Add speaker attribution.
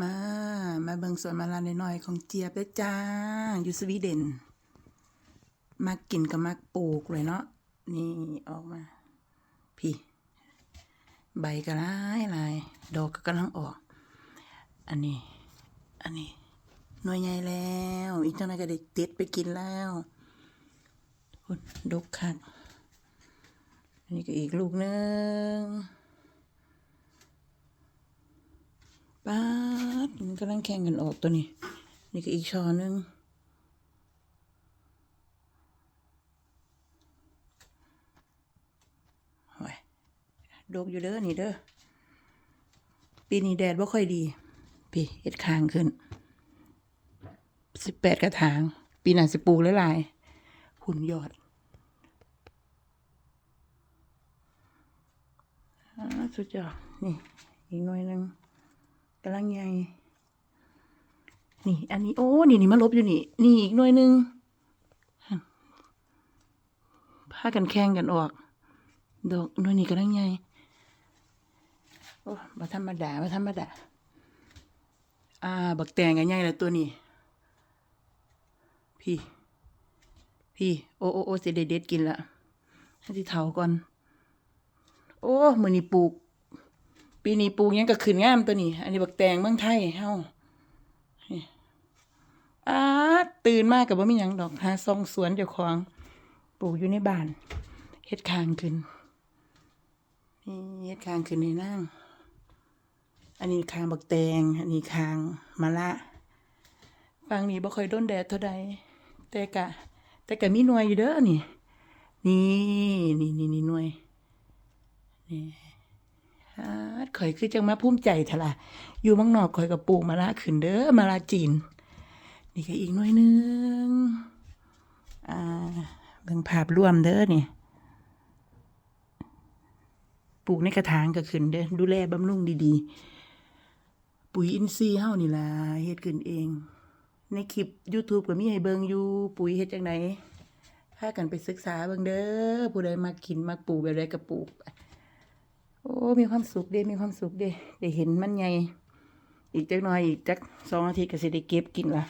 Speaker 1: มา มาเบิงสวนมาลาน้อยๆของเจี๊ยบเด้จ้า อยู่สวีเดนมักกินกับมักปลูกเลยเนาะ นี่ออกมา พี่ ใบก็หลายลาย ดอกก็กำลังออก อันนี้ อันนี้ หน่วยใหญ่แล้ว อีกจังไดก็ได้เด็ดไปกินแล้วพุ่นดกคักอันนี้ก็อีกลูกหนึงป๊า ดมันกำลังแข่งกันออกตัวนี้ นี่ก็อีกช้อนหนึงโอ้ยดกอยู่เด้อนี่เด้อ ปีนี้แดดบ่าค่อยดี พี่เฮ็ดคางขึ้น สิบแปดกระถาง ปีหน้าสิปลูกหลายๆหุ่นยอดอสุดยอดนี่ อีกหน่อยนึง กำลังใหญ่นี่ อันนี้ โอ้ นี่นี่มาลบอยู่นี่ นี่อีกหน่วยหนึ่งพากันแข่งกันออก ดอกหน่วยนี้กำลังใหญ่โอ้บ่ธรรมดาบ่ธรรมดา อ่า บักแตงกันใหญ่แล้วตัวนี้ พี่ พี่ โอ้โอ้โอ้สิได้เด็ดกินละให้ที่เถาก่อน โอ้ มือนี้ปลูก ปีนี้ปลูกยังก็ขึ้นงามตัวนี้ อันนี้บักแตงเมืองไทยเฮาอ้าตื่นมากกับว่ามีหยังดอกหาซองสวนเจ้าของปลูกอยู่ในบ้านเฮ็ดคางขึ้นนี่เฮ็ดคางขึ้นในนั่ง อันนี้คางบักแตง อันนี้คางมะละฟังนี้บ่ค่อยโดนแดดเท่าใดแต่กะ แต่กะมีหน่วยอยู่เด้อนี่ นี่นี่นี่นี่หน่วยนี่ อาดข่อยคือจังมาภูมิใจทะละอยู่มังนอกข่อยกับปลูกมะละขึ้นเด้อมะละจีน นี่ก็อีกหน่อยหนึงอ่าเบิ่งภาพรวมเด้อนี่ปลูกในกระถางก็ขึ้นเด้อดูแลบำรุงดีๆ ปุ๋ยอินทรีย์เฮานี่ล่ะเฮ็ดขึ้นเอง ในคลิป YouTube ก็มีให้เบิ่งอยู่ปุ๋ยเฮ็ดจังไดพากันไปศึกษาเบิ่งเด้อผู้ใดมากินมาปลูกแบบใดก็ปลูก โอ้ มีความสุขเด้ มีความสุขเด้ได้เห็นมันใหญ่ อีกจักหน่อยอีกจักสองอาทิตย์ก็สิได้เก็บกินละ